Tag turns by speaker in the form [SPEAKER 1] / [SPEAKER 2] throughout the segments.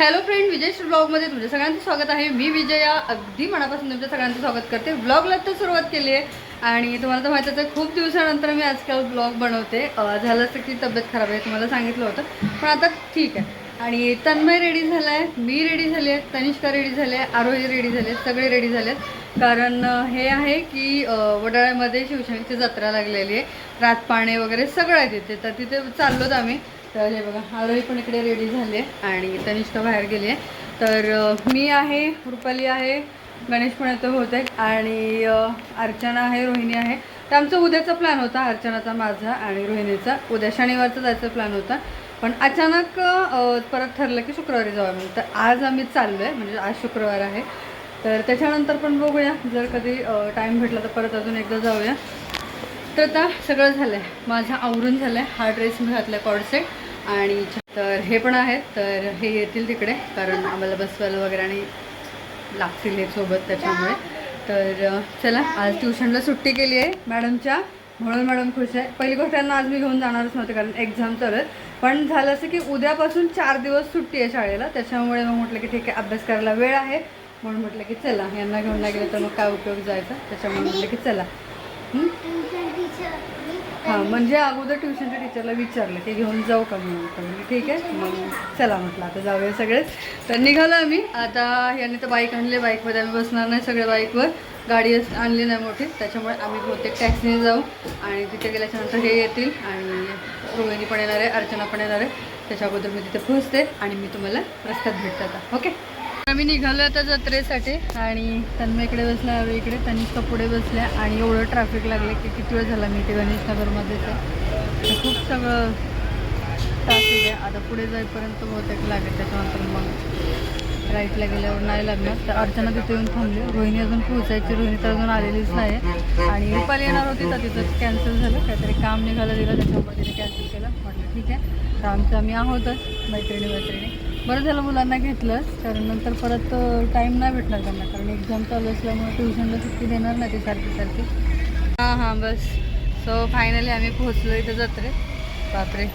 [SPEAKER 1] Hello friend विजय ब्लॉगमध्ये तुमच्या सगळ्यांचं स्वागत आहे. मी विजया अगदी मनापासून तुमच्या सगळ्यांचं स्वागत करते. ब्लॉगला तर सुरुवात केली आहे आणि तुम्हाला तर माहितीच आहे खूप दिवसानंतर मी आजकाल ब्लॉग बनवते. झालं असं की तब्येत खराब आहे तुम्हाला सांगितलं होतं. पण आता ठीक आहे. आणि तन्मय रेडी झाला आहे मी रेडी झाली आहे तनिष्का रेडी झाले आहे आरोही रेडी झाले सगळे रेडी झाले आहेत कारण हे आहे की वडाळ्यामध्ये शिवशांची जत्रा लागलेली आहे. रातपाणे वगैरे सगळं आहे तिथे. तर तिथे चाललोत आम्ही. तर हे बघा आरोही पण इकडे रेडी झाले आणि तनिष्का बाहेर गेले. तर मी आहे रुपाली आहे गणेश पण येतो होते आणि अर्चना आहे रोहिणी आहे. तर आमचा उद्याचा प्लॅन होता अर्चनाचा माझा आणि रोहिणीचा. उद्या शनिवारचा जायचा प्लॅन होता. पण अचानक परत ठरलं की शुक्रवारी जाऊ आम्ही तर आज आम्ही चाललो आहे म्हणजे आज शुक्रवार आहे. तर त्याच्यानंतर पण बघूया जर कधी टाईम भेटला तर परत अजून एकदा जाऊया. तर आता सगळं झालं आहे माझं आवरून झालं आहे हा ड्रेस मी घातला आहे कॉडसेट आणि तर हे पण आहेत. तर हे येतील तिकडे कारण आम्हाला बसवायला वगैरे आणि लागतील हे सोबत त्याच्यामुळे. तर चला आज ट्युशनला सुट्टी केली आहे. मॅडमच्या म्हणून मॅडम खुश आहे. पहिली गोष्ट यांना आज मी घेऊन जाणारच नव्हते कारण एक्झाम चालू पण झालं असं की उद्यापासून चार दिवस सुट्टी आहे शाळेला. त्याच्यामुळे मग म्हटलं की ठीक आहे अभ्यास करायला वेळ आहे. म्हणून म्हटलं की चला यांना घेऊन नाही गेलं तर मग काय उपयोग जायचा? त्याच्यामुळे म्हटलं की चला. हां म्हणजे अगोदर ट्युशनच्या टीचरला विचारलं की घेऊन जाऊ का म्हणून. तर ठीक आहे. मग चला म्हटलं आता जाऊया सगळेच. तर निघालो आम्ही. आता यांनी तर बाईक आणली बाईकमध्ये आम्ही बसणार नाही सगळे बाईकवर गाडी आणली नाही मोठी. त्याच्यामुळे आम्ही बहुतेक टॅक्सीने जाऊ आणि तिथे गेल्याच्यानंतर हे येतील आणि रोहिणी पण येणार आहे अर्चना पण येणार आहे. त्याच्या अगोदर मी तिथे पोहोचते आणि मी तुम्हाला रस्त्यात भेटते आता. ओके आम्ही निघालो आता जत्रेसाठी आणि तन्मय इकडे बसला आरो इकडे. तनिष्का पुढे बसल्या आणि एवढं ट्रॅफिक लागलं की किती वेळ झाला मी ते गणेश नगरमध्येच आहे तर खूप सगळं ट्रॅफिक आहे. आता पुढे जाईपर्यंत बहुतेक लागेल त्याच्यानंतर मग राईटला गेल्यावर नाही लागणार. तर अर्चना तिथे येऊन थांबली. रोहिणी अजून पोहोचायची. रोहिणी तर अजून आलेलीच नाही आणि रुपाली येणार होती तर तिथं कॅन्सल झालं. काहीतरी काम निघालं दिलं त्याच्यामुळे कॅन्सल केलं. म्हटलं ठीक आहे. तर आमचं आम्ही आहोतच. मैत्रिणी मैत्रिणी बरं झालं मुलांना घेतलंच कारण नंतर परत टाईम नाही भेटणार त्यांना कारण एक्झाम चालू असल्यामुळे ट्युशनला सुट्टी देणार नाही ती सारखी सारखी. हां हां बस. सो फायनली आम्ही पोहोचलो इथं जत्रेत. बापरे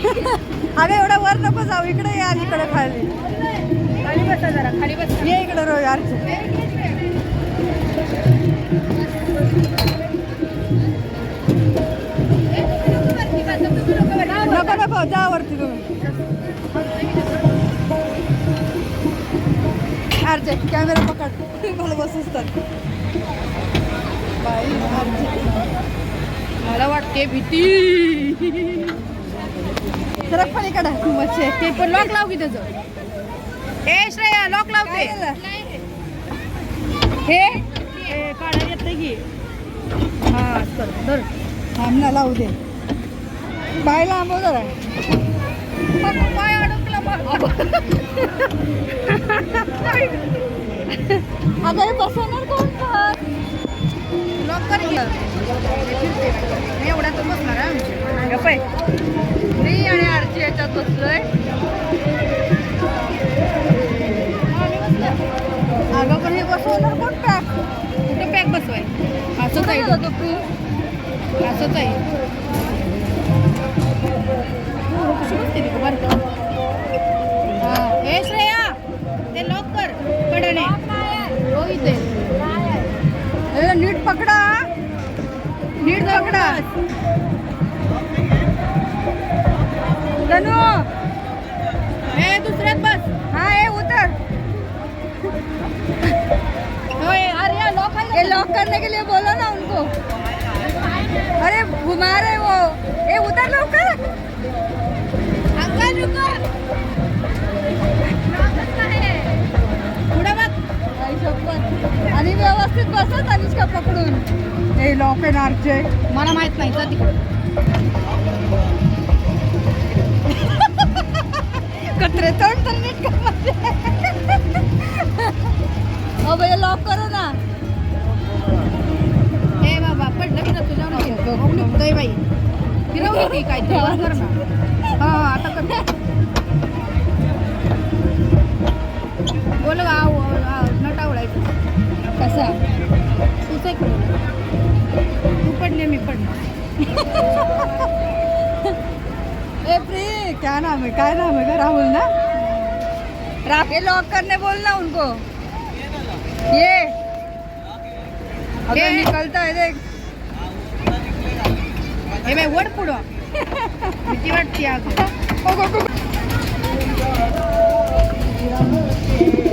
[SPEAKER 1] अगं एवढा वर नको जाऊ इकडे या इकडे खाली.
[SPEAKER 2] खाली बसा जरा खाली बस
[SPEAKER 1] ये इकडे रो यार नको नको जा वरती तुम्ही. अर्जे कॅमेरा पकड. मला बसूच तर. बाई
[SPEAKER 2] मला वाटते भीती.
[SPEAKER 1] पण इकडे मच्छे
[SPEAKER 2] ते पण लॉक लाव की त्याचं ए श्रेया लॉक लावते? हे हे काढा येतं की हा चल धर
[SPEAKER 1] थांब ना लावू दे बाय लांबव जरा
[SPEAKER 2] अगं, पाय अडकला
[SPEAKER 1] अगं हे बसवणार कोण
[SPEAKER 2] लॉक कर. हे. मी एवढ्यातच बसणार.
[SPEAKER 1] गप्प आहे. मी आणि आरची याच्यात बसलोय. अगं पण हे बसवणार कोण पॅक
[SPEAKER 2] कुठं पॅक बसवाय? असंच आहे
[SPEAKER 1] जातो तू
[SPEAKER 2] असंच आहे हो? हा. श्रेया ते लॉक कर. कडने हो इथे.
[SPEAKER 1] नीट पकडा. नीट पकडा. धनु
[SPEAKER 2] ए दुसऱ्यात बस.
[SPEAKER 1] हा हे उतर.
[SPEAKER 2] हो
[SPEAKER 1] ये लॉक करने के लिए बोलो ना उनको. अरे घुमा रहे वो. ए उधर लवकर.
[SPEAKER 2] अंकल रुको. पुढे बघ.
[SPEAKER 1] आणि व्यवस्थित बसत अनुष्का पकडून. हे लॉक नारचे
[SPEAKER 2] मला माहीत नाही जा तिकडे.
[SPEAKER 1] कचरे तोड तर नीट कर भैया लॉक करो ना.
[SPEAKER 2] हे बाबा पडलं की ना तुझ्यावर निघतोय बाई फिरवली की काय ते हा आता कर.
[SPEAKER 1] क्या नाम है नाम है राहुल ना? रा ये लॉक करने बोल ना उनको. ये. अगर
[SPEAKER 2] ये।
[SPEAKER 1] निकलता है देख.
[SPEAKER 2] हे बाई वड पुढं. भीती वाटते अगं.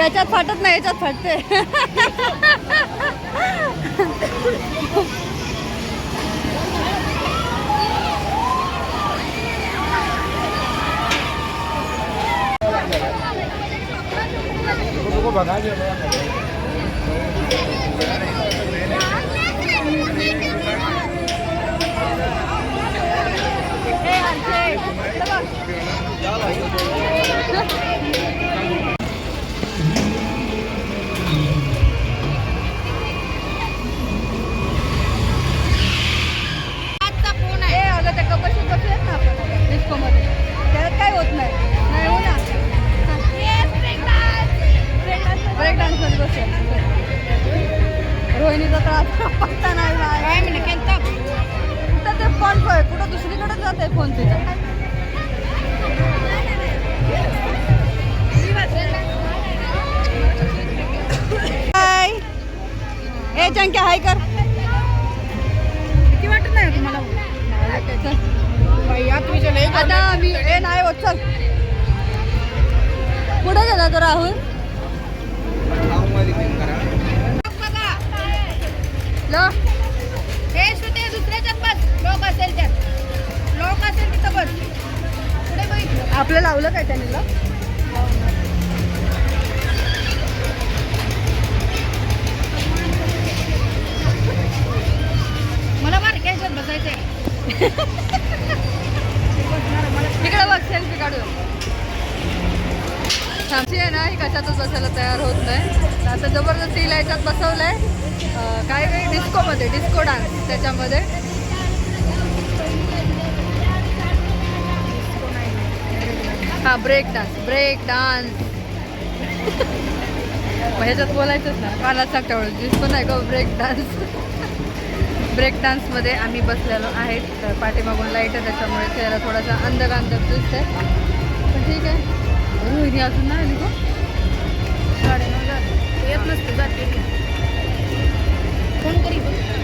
[SPEAKER 1] त्याच्यात फाटत नाही याच्यात फाटते. डिस्कोमध्ये त्याच्यात काय होत नाही. नाही हो ना. ब्रेक डान्समध्ये बसूया रोहिणीचा त्रास. पत्ता नाही.
[SPEAKER 2] काय म्हणलं केलं
[SPEAKER 1] कुठं ते फोन कुठं दुसरीकडे जात आहे फोन तिचा हाय ए चंक्या हाय कर.
[SPEAKER 2] आता
[SPEAKER 1] आम्ही ए नाही होत चल. कुठे गेला तो राहुल.
[SPEAKER 2] बघा
[SPEAKER 1] ल.
[SPEAKER 2] हे श्रुते दुसऱ्याच्यात बस लोक असेल त्यात. लोक असेल तिथं बस. पुढे बघितलं
[SPEAKER 1] आपलं लावलं काय त्यांनी काही कशातच बसायला तयार होत नाही. आता जबरदस्ती याच्यात बसवलं आहे काय काही डिस्कोमध्ये डिस्को डान्स त्याच्यामध्ये. हा ब्रेक डान्स ब्रेक डान्स. ह्याच्यात बोलायचंच ना कानात सांगता डिस्को नाही का ब्रेक डान्स. ब्रेक डान्समध्ये आम्ही बसलेलो आहेत. तर पाठीमागून लाइट आहे त्याच्यामुळे चेहरा थोडासा अंधक अंधक दिसतंय. पण ठीक आहे. अजून नाही आली गं.
[SPEAKER 2] साडेनऊ झाले येत नसते जाते फोन करी बघ.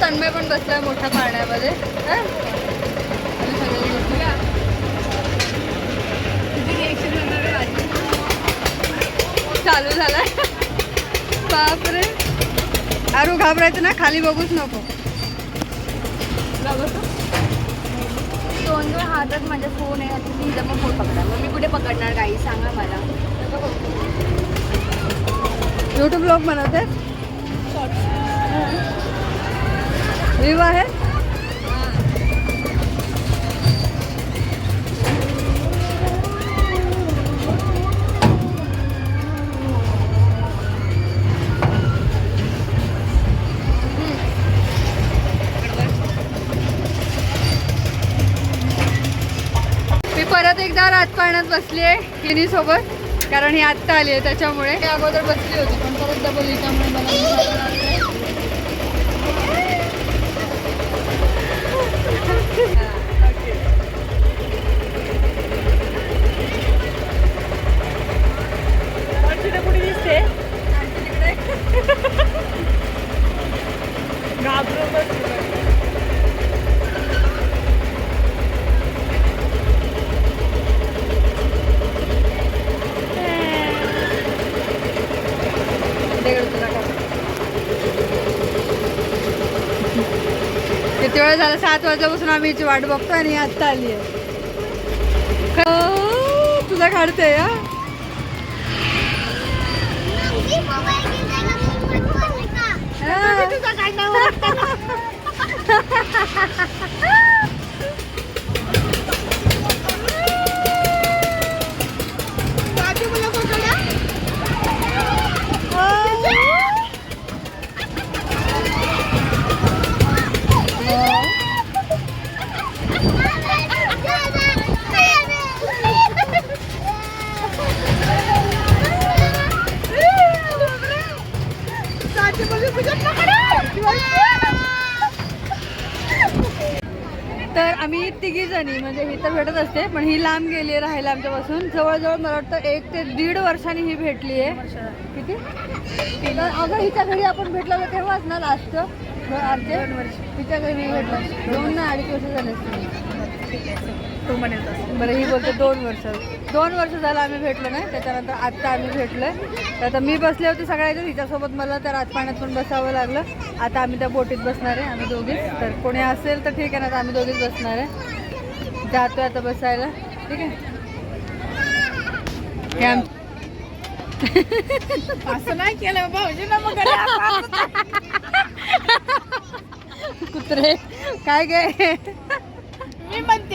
[SPEAKER 1] तन्मय पण बसलाय मोठ्या पाण्यामध्ये. चालू झालाय. बापरे. अरू घाबरायचं ना खाली बघूच नको.
[SPEAKER 2] दोन दोन हातात माझा फोन आहे आता मी पण फोन पकडा मग मी कुठे पकडणार काही सांगा मला.
[SPEAKER 1] युट्यूब ब्लॉग बनवते विव है? मी परत एकदा राजपाण्यात बसली आहे किनी सोबत कारण ही आत्ता आली आहे त्याच्यामुळे. अगोदर बसली होती पण परत डबल e त्यामुळे मला झाला सात वाजल्यापासून आम्ही हिची वाट बघतो आणि ही आत्ता आली आहे ख- तुला काढते या तर तिघी जणी म्हणजे ही तर भेटत असते पण ही लांब गेली राहायला आमच्यापासून. जवळजवळ मला वाटतं एक ते दीड वर्षांनी ही भेटली आहे. किती? अगं हिच्या घरी आपण भेटलो तेव्हाच ना लास्ट आमचे? हिच्या घरी भेटलो. दोन ना अडीच वर्ष झाले.
[SPEAKER 2] ठीक आहे तसं.
[SPEAKER 1] बरं ही बोलते दोन वर्ष. दोन वर्ष झालं आम्ही भेटलो नाही त्याच्यानंतर आत्ता आम्ही भेटलोय. तर आता मी बसले होते सगळ्याच्या हिच्यासोबत मला त्या राजपाण्यात पण बसावं लागलं. आता आम्ही त्या बोटीत बसणार आहे आम्ही दोघीच. तर कोणी असेल तर ठीक आहे ना तर आम्ही दोघीच बसणार आहे. जातोय आता बसायला. ठीक आहे? आम-
[SPEAKER 2] असं नाही केलं भाऊजी ना मग
[SPEAKER 1] कुत्रे. काय गे?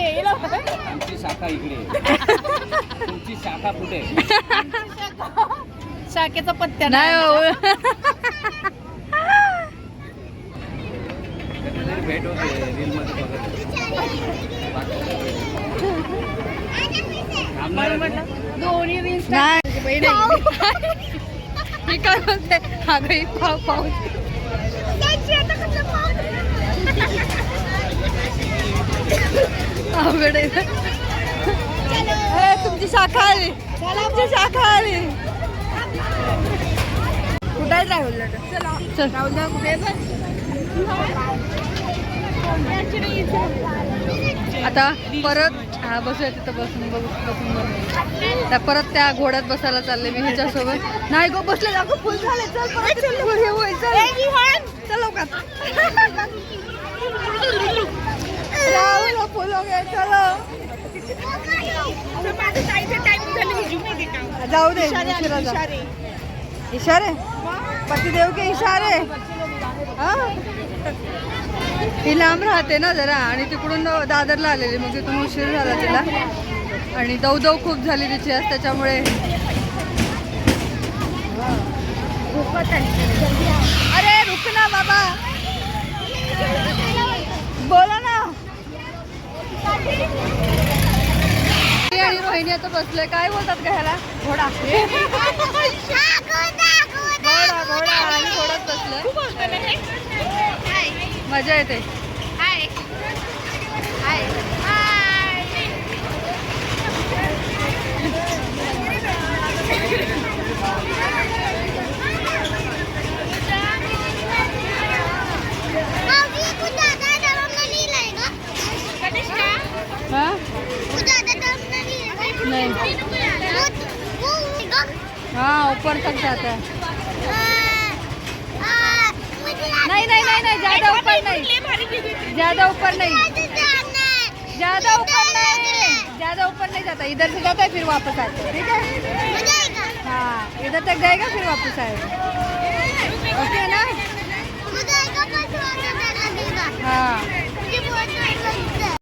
[SPEAKER 2] हिला म्हण.
[SPEAKER 3] आमची शाखा इकडे आहे. तुमची शाखा कुठे आहे?
[SPEAKER 2] शाखेचा पत्त्या
[SPEAKER 1] नाही हो.
[SPEAKER 3] कधीतरी भेट होते रील मध्ये
[SPEAKER 2] मला म्हटलं दोन्ही रील्स
[SPEAKER 1] नाही
[SPEAKER 2] बहीण आहे.
[SPEAKER 1] मी काय बोलते अगं ही पाव पाऊस अवघड आहे तुमची शाखा आली. तुमची शाखा आली.
[SPEAKER 2] कुठे राहुल
[SPEAKER 1] चल.
[SPEAKER 2] राहुल कुठे
[SPEAKER 1] आता परत हा बसूया तिथं बसून बघू बसून बघू. त्या परत त्या घोड्यात बसायला चालले मी हिच्यासोबत. नाही गो बसले अगं फुल झाले. चल परत तिथे हे होईल चल. चल लवकर. जाऊ दे. इशारे पतिदेव के इशारे? हा? ही लांब राहते ना जरा आणि तिकडून दादरला आलेली मग तिथून उशीर झाला तिला. आणि दौदव खूप झाली तिची आज त्याच्यामुळे. अरे रुक ना बाबा. आणि रोहिणी आता बसलोय. काय बोलतात का ह्याला? घोडा. घोडा घोडा. आणि घोड्यात बसलोय. मजा येते. हा हाँ ऊपर तक जाता है नहीं नहीं नहीं नहीं ज्यादा ऊपर नहीं. ज्यादा ऊपर नहीं. ज्यादा ऊपर नहीं. ज्यादा ऊपर नहीं जाता. इधर से जाता है फिर वापस आता है. ठीक है? हाँ इधर तक जाएगा फिर वापस आएगा. ओके ना? हाँ।